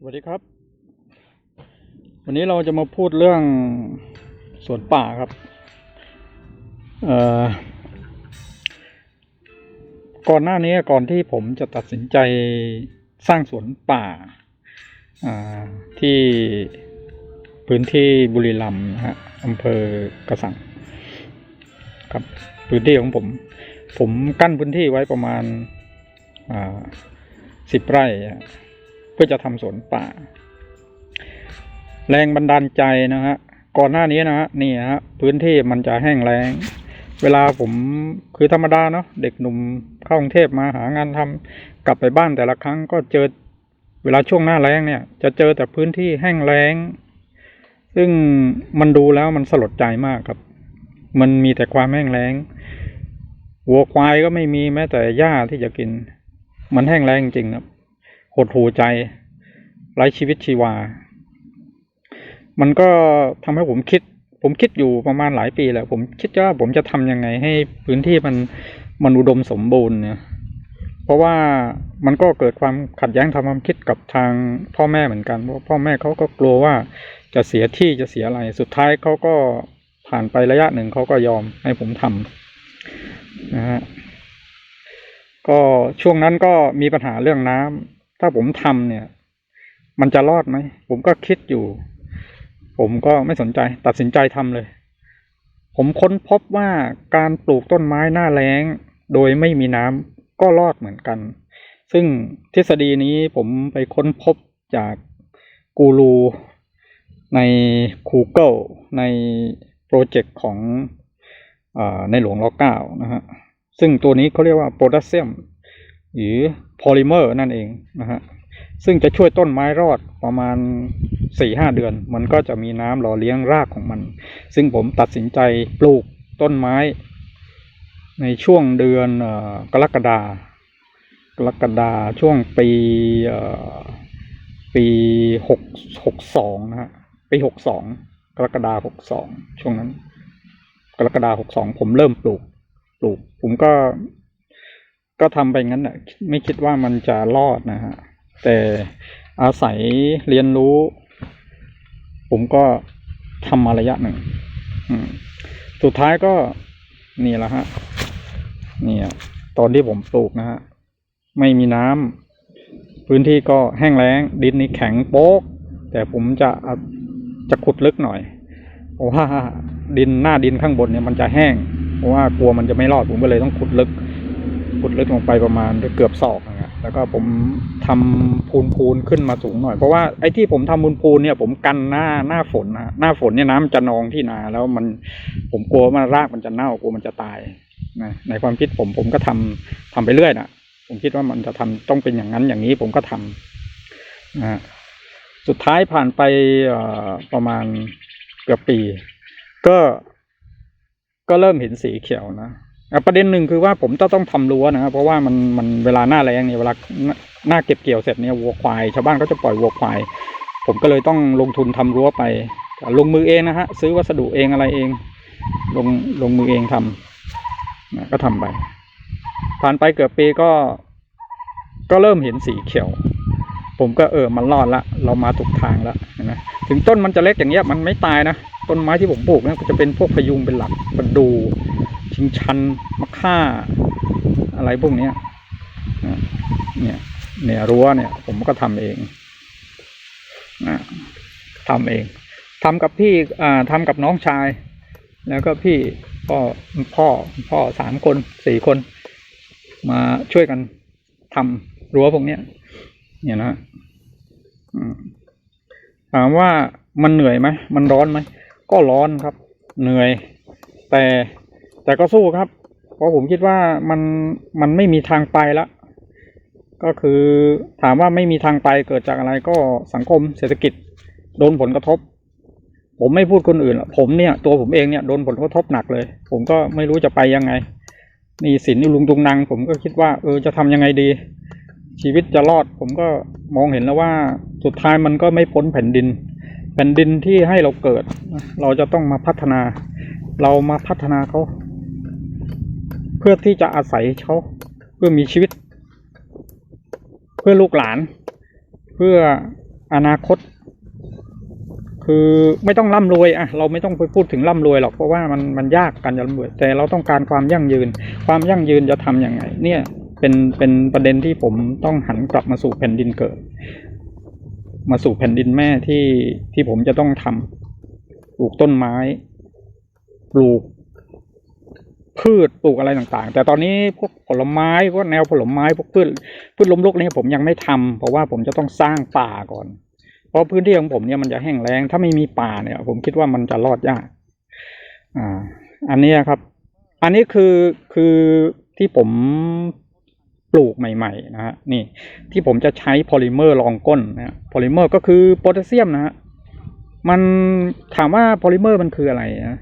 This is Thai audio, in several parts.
สวัสดีครับ วันนี้เราจะมาพูดเรื่องสวนป่าครับก่อนหน้านี้ก่อนที่ผมจะตัดสินใจสร้างสวนป่าที่พื้นที่บุรีรัมย์นะฮะอำเภอกระสังครับพื้นที่ของผม ผมกั้นพื้นที่ไว้ประมาณสิบไร่ เพื่อจะทำสวนป่า แรงบันดาลใจนะฮะก่อนหน้านี้นะฮะนี่ฮะพื้นที่มันจะแห้งแล้ง เวลาผมคือธรรมดาเนาะเด็กหนุ่มเข้ากรุงเทพมาหางานทำกลับไปบ้านแต่ละครั้งก็เจอเวลาช่วงหน้าแล้งเนี่ย จะเจอแต่พื้นที่แห้งแล้ง ซึ่งมันดูแล้วมันสลดใจมากครับ มันมีแต่ความแห้งแล้งวัวควายก็ไม่มีแม้แต่หญ้าที่จะกิน มันแห้งแล้งจริงครับ หดหูใจ ไร้ชีวิตชีวา มันก็ทำให้ผมคิด ผมคิดอยู่ประมาณหลายปีแหละผมคิดว่าผมจะทำยังไงให้พื้นที่มันมันอุดมสมบูรณ์เนี่ยเพราะว่ามันก็เกิดความขัดแย้งทางความคิดกับทางพ่อแม่เหมือนกันเพราะพ่อแม่เขาก็กลัวว่าจะเสียที่จะเสียอะไร สุดท้ายเขาก็ผ่านไประยะหนึ่งเขาก็ยอมให้ผมทำนะฮะก็ช่วงนั้นก็มีปัญหาเรื่องน้ำ ถ้าผมทำเนี่ย มันจะรอดไหม ผมก็คิดอยู่ ผมก็ไม่สนใจ ตัดสินใจทำเลย ผมค้นพบว่าการปลูกต้นไม้หน้าแล้ง โดยไม่มีน้ำก็รอดเหมือนกัน ซึ่งทฤษฎีนี้ผมไปค้นพบจากกูรูใน Google ในโปรเจกต์ของอในหลวงรัชกาลเก้านะฮะ ซึ่งตัวนี้เขาเรียกว่าโพแทสเซียม หรือโพลิเมอร์นั่นเองนะฮะซึ่งจะช่วยต้นไม้รอดประมาณสี่ห้าเดือน มันก็จะมีน้ำหล่อเลี้ยงรากของมัน ซึ่งผมตัดสินใจปลูกต้นไม้ ในช่วงเดือนกรกฎากรกฎาช่วงปีปีหกหกสองนะฮะปีหกสองกรกฎาหกสองช่วงนั้น กรกฎาหกสองผมเริ่มปลูก ปลูก ผมก็ ก็ทำไปงั้นแหละไม่คิดว่ามันจะรอดนะฮะ แต่อาศัยเรียนรู้ ผมก็ทำมาระยะหนึ่งสุดท้ายก็นี่แหละฮะนี่ตอนที่ผมปลูกนะฮะ ไม่มีน้ำพื้นที่ก็แห้งแล้ง ดินนี่แข็งโป๊ก แต่ผมจะจะขุดลึกหน่อยเพราะว่าดินหน้าดินข้างบนเนี่ยมันจะแห้ง เพราะว่ากลัวมันจะไม่รอดผมก็เลยต้องขุดลึก ขุดลึกลงไปประมาณเกือบศอกนะฮะแล้วก็ผมทำพูนพูนๆขึ้นมาสูงหน่อย เพราะว่าไอ้ที่ผมทำพูนพูนเนี่ย ผมกันหน้าหน้าฝนนะหน้าฝนเนี่ยน้ำจะนองที่นาแล้วมันผมกลัวว่ารากมันจะเน่ากลัวมันจะตายนะในความคิดผมผมก็ทำทำไปเรื่อยนะผมคิดว่ามันจะทำต้องเป็นอย่างนั้นอย่างนี้ผมก็ทำนะสุดท้ายผ่านไปประมาณเกือบปี ก็ก็เริ่มเห็นสีเขียวนะ ประเด็นหนึ่งคือว่าผมจะต้องทำรั้วนะครับเพราะว่ามันมันเวลาหน้าแรงเนี่ยเวลาหน้าเก็บเกี่ยวเสร็จเนี่ยวัวควายชาวบ้านก็จะปล่อยวัวควาย ผมก็เลยต้องลงทุนทำรั้วไป ลงมือเองนะฮะซื้อวัสดุเองอะไรเอง ลงลงมือเองทำนะก็ทำไปผ่านไปเกือบปีก็ ก็เริ่มเห็นสีเขียว ผมก็เออมันรอดละ เรามาถูกทางแล้วนไหมถึงต้นมันจะเล็กอย่างเงี้ยมันไม่ตายนะต้นไม้ที่ผมปลูกเนี่ยจะเป็นพวกพยุงเป็นหลักประดู ชิงชันมะค่า อะไรพวกนี้เนี่ยเนี่ยรั้วเนี่ย ผมก็ทำเองทำเองทำกับพี่ทำกับน้องชาย แล้วก็พี่ก็พ่อพ่อสามคนสี่คน มาช่วยกันทำรั้วพวกนี้เนี่ยนะถามว่ามันเหนื่อยไหมมันร้อนไหมก็ร้อนครับ เหนื่อยแต่ แต่ก็สู้ครับ เพราะผมคิดว่ามันมันไม่มีทางไปละก็คือถามว่าไม่มีทางไปเกิดจากอะไรก็สังคมเศรษฐกิจโดนผลกระทบ ผมไม่พูดคนอื่นหรอกผมเนี่ย ตัวผมเองเนี่ยโดนผลกระทบหนักเลย ผมก็ไม่รู้จะไปยังไงนี่สินนี่ลุงตุงนางผมก็คิดว่าเออจะทำยังไงดี ชีวิตจะรอด ผมก็มองเห็นแล้วว่าสุดท้ายมันก็ไม่พ้นแผ่นดิน แผ่นดินที่ให้เราเกิด เราจะต้องมาพัฒนา เรามาพัฒนาเขา พื่อที่จะอาศัยเขาเพื่อมีชีวิต เพื่อลูกหลาน เพื่ออนาคต คือไม่ต้องร่ำรวยอะเราไม่ต้องไปพูดถึงร่ำรวยหรอกเพราะว่ามันมันยากการจะร่ำรวยแต่เราต้องการความยั่งยืน ความยั่งยืนจะทำยังไง เนี่ยเป็นเป็นประเด็นที่ผมต้องหันกลับมาสู่แผ่นดินเกิด มาสู่แผ่นดินแม่ที่ที่ผมจะต้องทำปลูกต้นไม้ ปลูก พืชปลูกอะไรต่างๆ แต่ตอนนี้พวกผลไม้พวกแนวผลไม้พวกพืชพืชล้มลุกเนี่ยผมยังไม่ทำเพราะว่าผมจะต้องสร้างป่าก่อน เพราะพื้นที่ของผมเนี่ยมันจะแห้งแล้งถ้าไม่มีป่าเนี่ย ผมคิดว่ามันจะรอดยากอ่า อันนี้ครับ อันนี้คือคือที่ผมปลูกใหม่ๆนะฮะนี่ที่ผมจะใช้โพลิเมอร์รองก้นนะโพลิเมอร์ก็คือโพแทสเซียมนะฮะมันถามว่าโพลิเมอร์มันคืออะไรนะ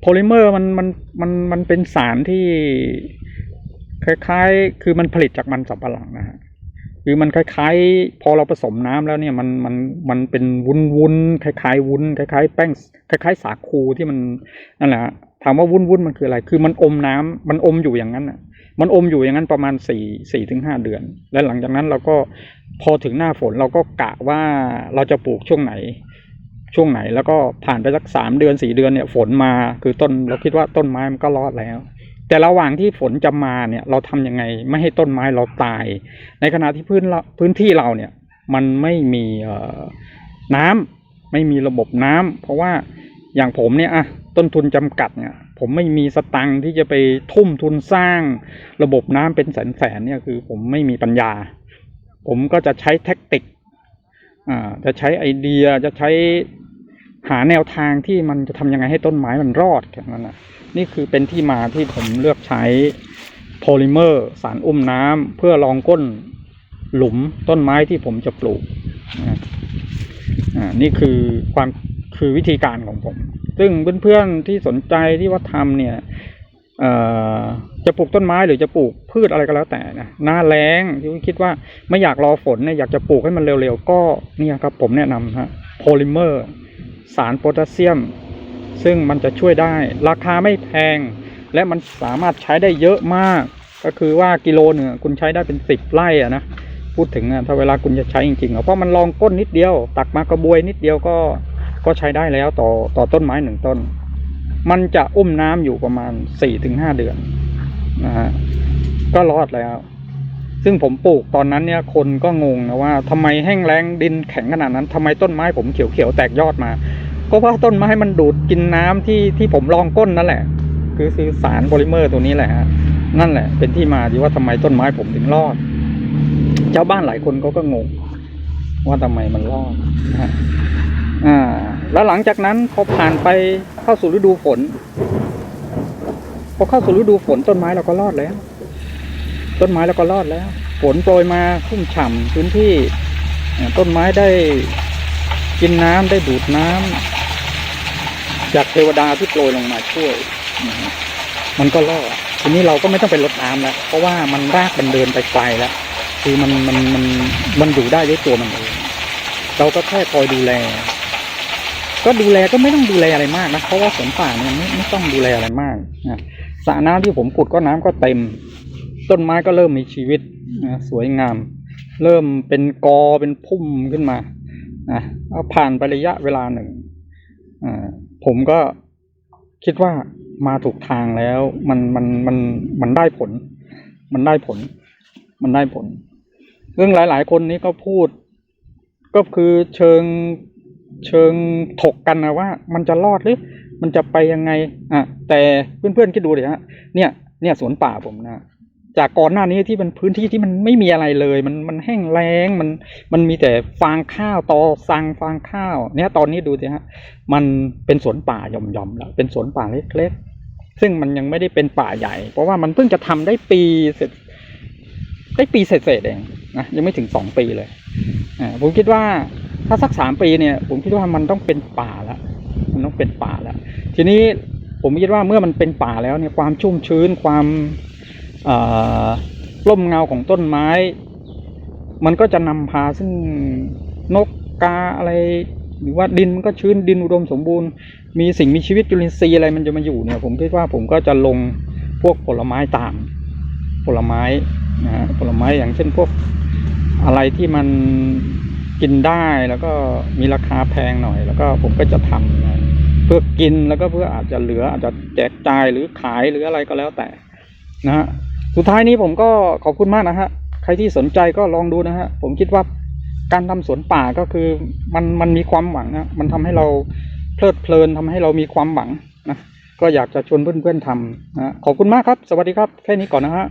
โพลิเมอร์มันมันมันมันเป็นสารที่คล้ายๆ คือมันผลิตจากมันสำปะหลังนะฮะคือมันคล้ายๆ พอเราผสมน้ำแล้วเนี่ยมันมันมันเป็นวุ้นวุ้นๆคล้ายๆวุ้นคล้ายๆ แป้งคล้าย ๆ สาคูที่มันนั่นแหละถามว่าวุ้นวุ้นมันคืออะไร คือมันอมน้ำมันอมอยู่อย่างนั้นอะ มันอมอยู่อย่างนั้นประมาณสี่สี่ถึงห้าเดือน และหลังจากนั้นเราก็พอถึงหน้าฝนเราก็กะว่าเราจะปลูกช่วงไหน ช่วงไหนแล้วก็ผ่านไปสักสามเดือนสี่เดือนเนี่ยฝนมาคือต้นเราคิดว่าต้นไม้มันก็รอดแล้ว แต่ระหว่างที่ฝนจะมาเนี่ยเราทำยังไงไม่ให้ต้นไม้เราตาย ในขณะที่พื้นพื้นที่เราเนี่ยมันไม่มีเอ่อน้ำไม่มีระบบน้ำเพราะว่าอย่างผมเนี่ยอะต้นทุนจำกัดเนี่ยผมไม่มีสตังค์ที่จะไปทุ่มทุนสร้างระบบน้ำเป็นแสนแสนๆเนี่ยคือผมไม่มีปัญญา ผมก็จะใช้แท็กติก จะใช้ไอเดียจะใช้หาแนวทางที่มันจะทำยังไงให้ต้นไม้มันรอดแค่นั้นนะนี่คือเป็นที่มาที่ผมเลือกใช้โพลิเมอร์สารอุ้มน้ำเพื่อรองก้นหลุมต้นไม้ที่ผมจะปลูกนี่คือความคือวิธีการของผม ซึ่งเพื่อนๆที่สนใจที่ว่าทำเนี่ย จะปลูกต้นไม้หรือจะปลูกพืชอะไรก็แล้วแต่นะหน้าแล้งที่คิดว่าไม่อยากรอฝนเนี่ยอยากจะปลูกให้มันเร็วๆก็เนี่ยครับผมแนะนำฮะโพลิเมอร์ สารโพแทสเซียม ซึ่งมันจะช่วยได้ ราคาไม่แพง และมันสามารถใช้ได้เยอะมาก ก็คือว่ากิโลหนึ่งคุณใช้ได้เป็นสิบไร่อะนะพูดถึงอะถ้าเวลาคุณจะใช้จริงๆเพราะมันรองก้นนิดเดียว ตักมากระบวยนิดเดียวก็ก็ใช้ได้แล้วต่อต่อต้นไม้หนึ่งต้น มันจะอุ้มน้ำอยู่ประมาณสี่ถึงห้าเดือนนะฮะก็รอดแล้ว ซึ่งผมปลูกตอนนั้นเนี่ยคนก็งงนะว่าทำไมแห้งแล้งดินแข็งขนาดนั้นทำไมต้นไม้ผมเขียวๆแตกยอดมา ก็เพราะต้นไม้มันดูดกินน้ำที่ที่ผมรองก้นนั่นแหละ คือคือสารโพลิเมอร์ตัวนี้แหละฮะนั่นแหละ เป็นที่มาที่ว่าทำไมต้นไม้ผมถึงรอดชาวบ้านหลายคนเขาก็งงว่าทำไมมันรอดนะฮะอ่า แล้วหลังจากนั้นพอผ่านไปเข้าสู่ฤดูฝน พอเข้าสู่ฤดูฝนต้นไม้เราก็รอดแล้ว ต้นไม้เราก็รอดแล้ว ฝนโปรยมาชุ่มฉ่ำพื้นที่ ต้นไม้ได้กินน้ำได้ดูดน้ำจากเทวดาที่โปรยลงมาช่วย มันก็รอดทีนี้เราก็ไม่ต้องไปรดน้ำแล้ว เพราะว่ามันรากมันเดินไปไกลแล้ว คือมันมันมันมันอยู่ได้ด้วยตัวมันเอง เราก็แค่คอยดูแล ก็ดูแลก็ไม่ต้องดูแลอะไรมากนะเพราะว่าสวนป่าเนี่ยไม่ไม่ต้องดูแลอะไรมากนะสระน้ำที่ผมขุดก็น้ำก็เต็ม ต้นไม้ก็เริ่มมีชีวิตนะสวยงาม เริ่มเป็นกอเป็นพุ่มขึ้นมานะผ่านไประยะเวลาหนึ่งอ่าผมก็คิดว่ามาถูกทางแล้วมันมันมันมันได้ผล มันได้ผล มันได้ผล เรื่องหลาย ๆ คนนี้ก็พูด ก็คือเชิง เชิงถกกันนะว่า มันจะรอดหรือ มันจะไปยังไงอะแต่เพื่อนๆคิดดูดิฮะเนี่ยเนี่ยสวนป่าผมนะจากก่อนหน้านี้ที่เป็นพื้นที่ที่มันไม่มีอะไรเลย มันมันแห้งแล้งมันมันมีแต่ฟางข้าวตอสังฟางข้าว เนี่ยตอนนี้ดูสิฮะมันเป็นสวนป่าหย่อมๆแล้วเป็นสวนป่าเล็กๆซึ่งมันยังไม่ได้เป็นป่าใหญ่ เพราะว่ามันเพิ่งจะทำได้ปีเสร็จได้ปีเศษๆเองนะยังไม่ถึงสองปีเลยอ่าผมคิดว่า ถ้าสักสามปีเนี่ย ผมคิดว่ามันต้องเป็นป่าแล้วมันต้องเป็นป่าแล้ว ทีนี้ผมคิดว่าเมื่อมันเป็นป่าแล้วเนี่ยความชุ่มชื้นความร่มเงาของต้นไม้ มันก็จะนำพาซึ่งนกกาอะไร หรือว่าดินมันก็ชื้นดินอุดมสมบูรณ์ มีสิ่งมีชีวิตจุลินทรีย์อะไรมันจะมาอยู่เนี่ย ผมคิดว่าผมก็จะลงพวกผลไม้ตามผลไม้นะผลไม้อย่างเช่นพวกอะไรที่มัน กินได้แล้วก็มีราคาแพงหน่อย แล้วก็ผมก็จะทำนะเพื่อกินแล้วก็เพื่ออาจจะเหลืออาจจะแจกจ่ายหรือขายหรืออะไรก็แล้วแต่นะฮะสุดท้ายนี้ผมก็ขอบคุณมากนะฮะใครที่สนใจก็ลองดูนะฮะผมคิดว่าการทำสวนป่าก็คือมันมันมีความหวังนะมันทำให้เราเพลิดเพลินทำให้เรามีความหวังนะก็อยากจะชวนเพื่อนๆทำนะขอบคุณมากครับ สวัสดีครับ แค่นี้ก่อนนะฮะ